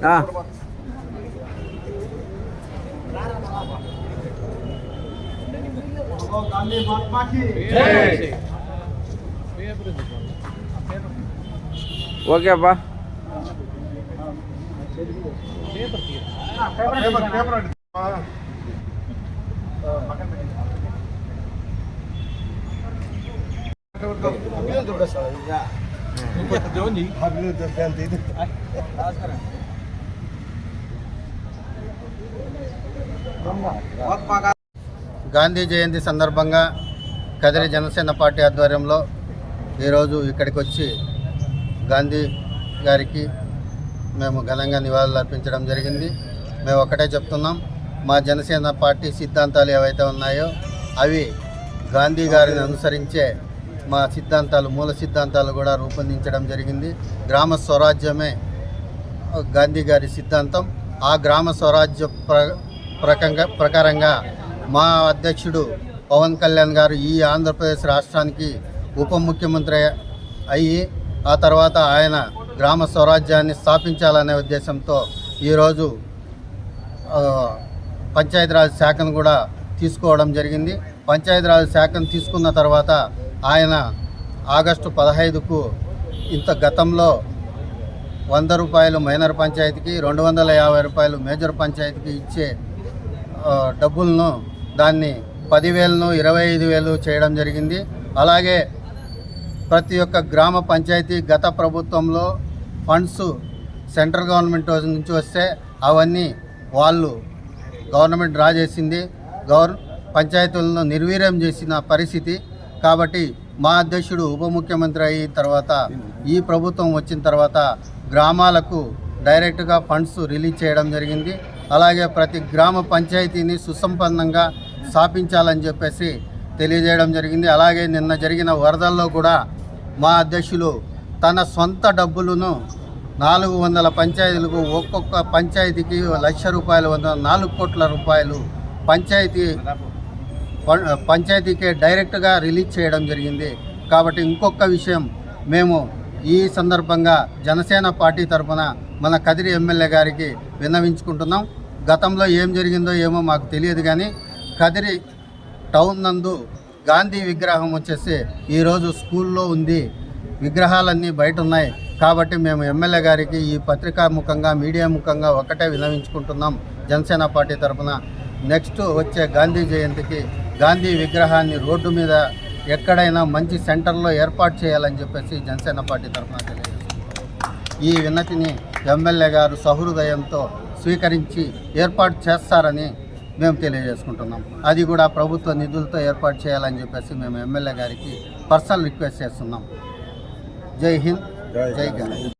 Tá. O que é, Quebra, quebra, quebra. Gandhi జయంతి సందర్భంగా Kadiri Janasena party ఆధ్వర్యంలో ఈరోజు ఇక్కడికి వచ్చి గాంధీ గారికి మేము ఘనంగా నివాళులు అర్పించడం జరిగింది. మేము ఒకటే చెప్తున్నాం. మా జనసేన పార్టీ సిద్ధాంతాలు ఏవైతే ఉన్నాయో అవి గాంధీ గారిని అనుసరించే మా సిద్ధాంతాలు మూల సిద్ధాంతాలు కూడా రూపొందించడం జరిగింది. గ్రామ స్వరాజ్యమే గాంధీ గారి సిద్ధాంతం. ఆ గ్రామ స్వరాజ్య ప్ర ప్రకంగా ప్రకారంగా మా అధ్యక్షుడు పవన్ కళ్యాణ్ గారు ఈ ఆంధ్రప్రదేశ్ రాష్ట్రానికి ఉప ముఖ్యమంత్రి అయ్యి ఆ తర్వాత ఆయన గ్రామ స్వరాజ్యాన్ని స్థాపించాలనే ఉద్దేశంతో ఈరోజు పంచాయతీరాజ్ శాఖను కూడా తీసుకోవడం జరిగింది. పంచాయతీరాజ్ శాఖను తీసుకున్న తర్వాత ఆయన ఆగస్టు పదహైదుకు ఇంత గతంలో వంద రూపాయలు మైనర్ పంచాయతీకి రెండు వందల యాభై రూపాయలు మేజర్ పంచాయతీకి ఇచ్చే డబ్బులను దాన్ని పదివేలను ఇరవై ఐదు వేలు చేయడం జరిగింది. అలాగే ప్రతి ఒక్క గ్రామ పంచాయతీ గత ప్రభుత్వంలో ఫండ్స్ సెంట్రల్ గవర్నమెంట్ నుంచి వస్తే అవన్నీ వాళ్ళు గవర్నమెంట్ డ్రా చేసింది. గవర్ పంచాయతీలను నిర్వీర్యం చేసిన పరిస్థితి. కాబట్టి మా అధ్యక్షుడు ఉప ముఖ్యమంత్రి అయిన తర్వాత ఈ ప్రభుత్వం వచ్చిన తర్వాత గ్రామాలకు డైరెక్ట్గా ఫండ్స్ రిలీజ్ చేయడం జరిగింది. అలాగే ప్రతి గ్రామ పంచాయతీని సుసంపన్నంగా స్థాపించాలని చెప్పేసి తెలియజేయడం జరిగింది. అలాగే నిన్న జరిగిన వరదల్లో కూడా మా అధ్యక్షులు తన సొంత డబ్బులను నాలుగు వందల పంచాయతీలకు ఒక్కొక్క పంచాయతీకి లక్ష రూపాయలు వంద నాలుగు కోట్ల రూపాయలు పంచాయతీ పంచాయతీకే డైరెక్ట్గా రిలీజ్ చేయడం జరిగింది. కాబట్టి ఇంకొక విషయం మేము ఈ సందర్భంగా జనసేన పార్టీ తరఫున మన కదిరి ఎమ్మెల్యే గారికి విన్నవించుకుంటున్నాం. గతంలో ఏం జరిగిందో ఏమో మాకు తెలియదు కానీ కదిరి టౌన్ నందు గాంధీ విగ్రహం వచ్చేసి ఈరోజు స్కూల్లో ఉంది. విగ్రహాలన్నీ బయట ఉన్నాయి. కాబట్టి మేము ఎమ్మెల్యే గారికి ఈ పత్రికా ముఖంగా మీడియా ముఖంగా ఒకటే వినవించుకుంటున్నాం జనసేన పార్టీ తరఫున నెక్స్ట్ వచ్చే గాంధీ జయంతికి గాంధీ విగ్రహాన్ని రోడ్డు మీద ఎక్కడైనా మంచి సెంటర్లో ఏర్పాటు చేయాలని చెప్పేసి జనసేన పార్టీ తరఫున తెలియజేస్తున్నాం. ఈ విన్నతిని ఎమ్మెల్యే గారు సహృదయంతో స్వీకరించి ఏర్పాటు చేస్తారని మేము తెలియజేసుకుంటున్నాం. అది కూడా ప్రభుత్వ నిధులతో ఏర్పాటు చేయాలని చెప్పేసి మేము ఎమ్మెల్యే గారికి పర్సనల్ రిక్వెస్ట్ చేస్తున్నాం. జై హింద్. జై గాంధీ